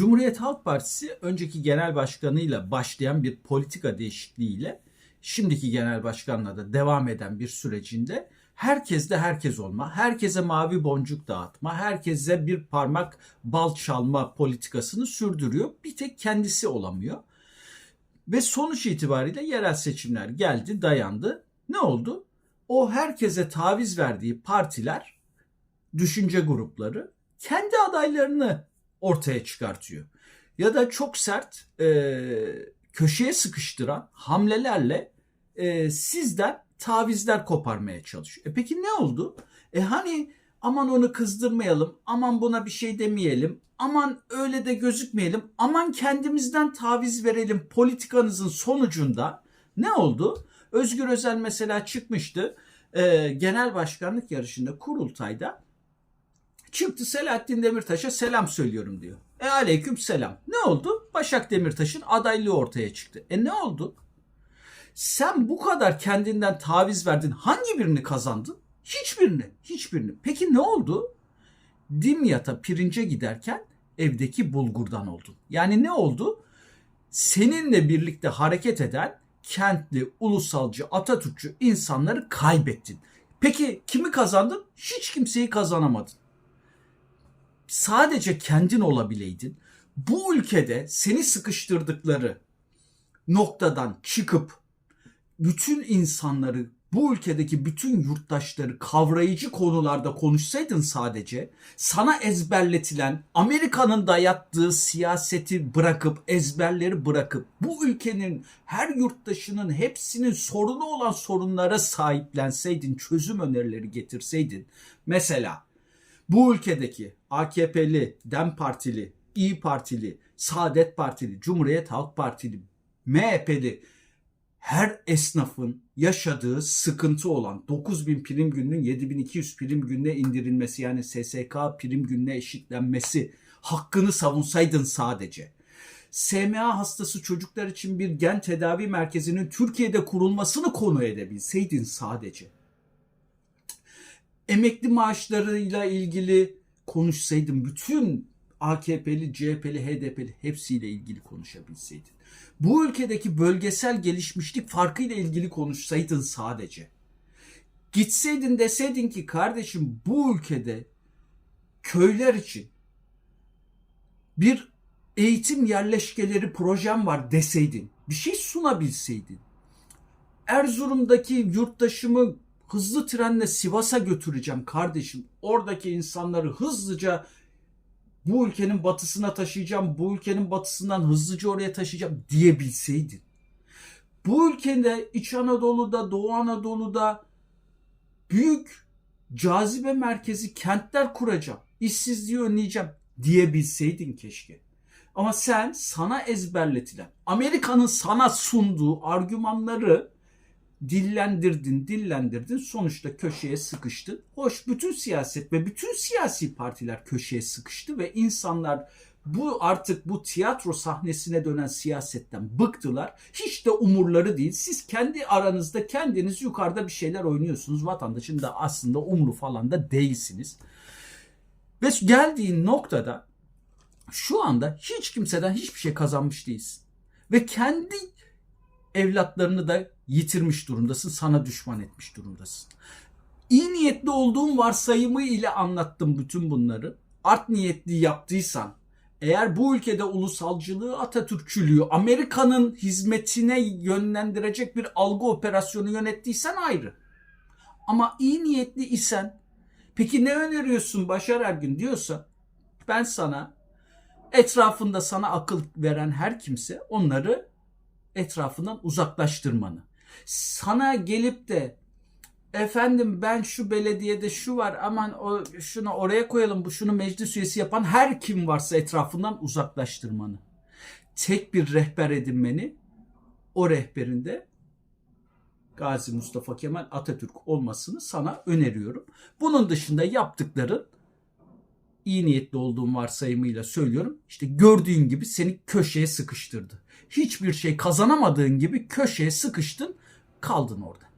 Cumhuriyet Halk Partisi önceki genel başkanıyla başlayan bir politika değişikliğiyle şimdiki genel başkanla da devam eden bir sürecinde herkes de herkes olma, herkese mavi boncuk dağıtma, herkese bir parmak bal çalma politikasını sürdürüyor. Bir tek kendisi olamıyor. Ve sonuç itibariyle yerel seçimler geldi, dayandı. Ne oldu? O herkese taviz verdiği partiler, düşünce grupları kendi adaylarını ortaya çıkartıyor. Ya da çok sert e, köşeye sıkıştıran hamlelerle e, sizden tavizler koparmaya çalışıyor. E peki ne oldu? E hani aman onu kızdırmayalım, aman buna bir şey demeyelim, aman öyle de gözükmeyelim, aman kendimizden taviz verelim politikanızın sonucunda ne oldu? Özgür Özel mesela çıkmıştı e, genel başkanlık yarışında kurultayda çıktı Selahattin Demirtaş'a selam söylüyorum diyor. E aleyküm selam. Ne oldu? Başak Demirtaş'ın adaylığı ortaya çıktı. E ne oldu? Sen bu kadar kendinden taviz verdin. Hangi birini kazandın? Hiçbirini. Hiçbirini. Peki ne oldu? Dimyat'a pirince giderken evdeki bulgurdan oldun. Yani ne oldu? Seninle birlikte hareket eden kentli, ulusalcı, Atatürkçü insanları kaybettin. Peki kimi kazandın? Hiç kimseyi kazanamadın sadece kendin olabileydin, bu ülkede seni sıkıştırdıkları noktadan çıkıp bütün insanları, bu ülkedeki bütün yurttaşları kavrayıcı konularda konuşsaydın sadece, sana ezberletilen Amerika'nın dayattığı siyaseti bırakıp, ezberleri bırakıp, bu ülkenin her yurttaşının hepsinin sorunu olan sorunlara sahiplenseydin, çözüm önerileri getirseydin, mesela bu ülkedeki AKP'li, DEM Partili, İyi Partili, Saadet Partili, Cumhuriyet Halk Partili, MHP'li her esnafın yaşadığı sıkıntı olan 9000 prim gününün 7200 prim gününe indirilmesi yani SSK prim gününe eşitlenmesi hakkını savunsaydın sadece. SMA hastası çocuklar için bir gen tedavi merkezinin Türkiye'de kurulmasını konu edebilseydin sadece emekli maaşlarıyla ilgili konuşsaydın bütün AKP'li, CHP'li, HDP'li hepsiyle ilgili konuşabilseydin. Bu ülkedeki bölgesel gelişmişlik farkıyla ilgili konuşsaydın sadece. Gitseydin deseydin ki kardeşim bu ülkede köyler için bir eğitim yerleşkeleri projem var deseydin. Bir şey sunabilseydin. Erzurum'daki yurttaşımı hızlı trenle Sivas'a götüreceğim kardeşim. Oradaki insanları hızlıca bu ülkenin batısına taşıyacağım, bu ülkenin batısından hızlıca oraya taşıyacağım diyebilseydin. Bu ülkede İç Anadolu'da, Doğu Anadolu'da büyük cazibe merkezi kentler kuracağım, işsizliği önleyeceğim diyebilseydin keşke. Ama sen sana ezberletilen, Amerika'nın sana sunduğu argümanları dillendirdin, dillendirdin. Sonuçta köşeye sıkıştın. Hoş bütün siyaset ve bütün siyasi partiler köşeye sıkıştı ve insanlar bu artık bu tiyatro sahnesine dönen siyasetten bıktılar. Hiç de umurları değil. Siz kendi aranızda kendiniz yukarıda bir şeyler oynuyorsunuz. Vatandaşın da aslında umru falan da değilsiniz. Ve geldiğin noktada şu anda hiç kimseden hiçbir şey kazanmış değilsin. Ve kendi evlatlarını da yitirmiş durumdasın. Sana düşman etmiş durumdasın. İyi niyetli olduğum varsayımı ile anlattım bütün bunları. Art niyetli yaptıysan, eğer bu ülkede ulusalcılığı, Atatürkçülüğü, Amerika'nın hizmetine yönlendirecek bir algı operasyonu yönettiysen ayrı. Ama iyi niyetli isen, peki ne öneriyorsun Başar Ergün diyorsa, ben sana etrafında sana akıl veren her kimse onları etrafından uzaklaştırmanı. Sana gelip de efendim ben şu belediyede şu var aman o, şunu oraya koyalım bu şunu meclis üyesi yapan her kim varsa etrafından uzaklaştırmanı. Tek bir rehber edinmeni o rehberinde Gazi Mustafa Kemal Atatürk olmasını sana öneriyorum. Bunun dışında yaptıkların iyi niyetli olduğum varsayımıyla söylüyorum. İşte gördüğün gibi seni köşeye sıkıştırdı. Hiçbir şey kazanamadığın gibi köşeye sıkıştın, kaldın orada.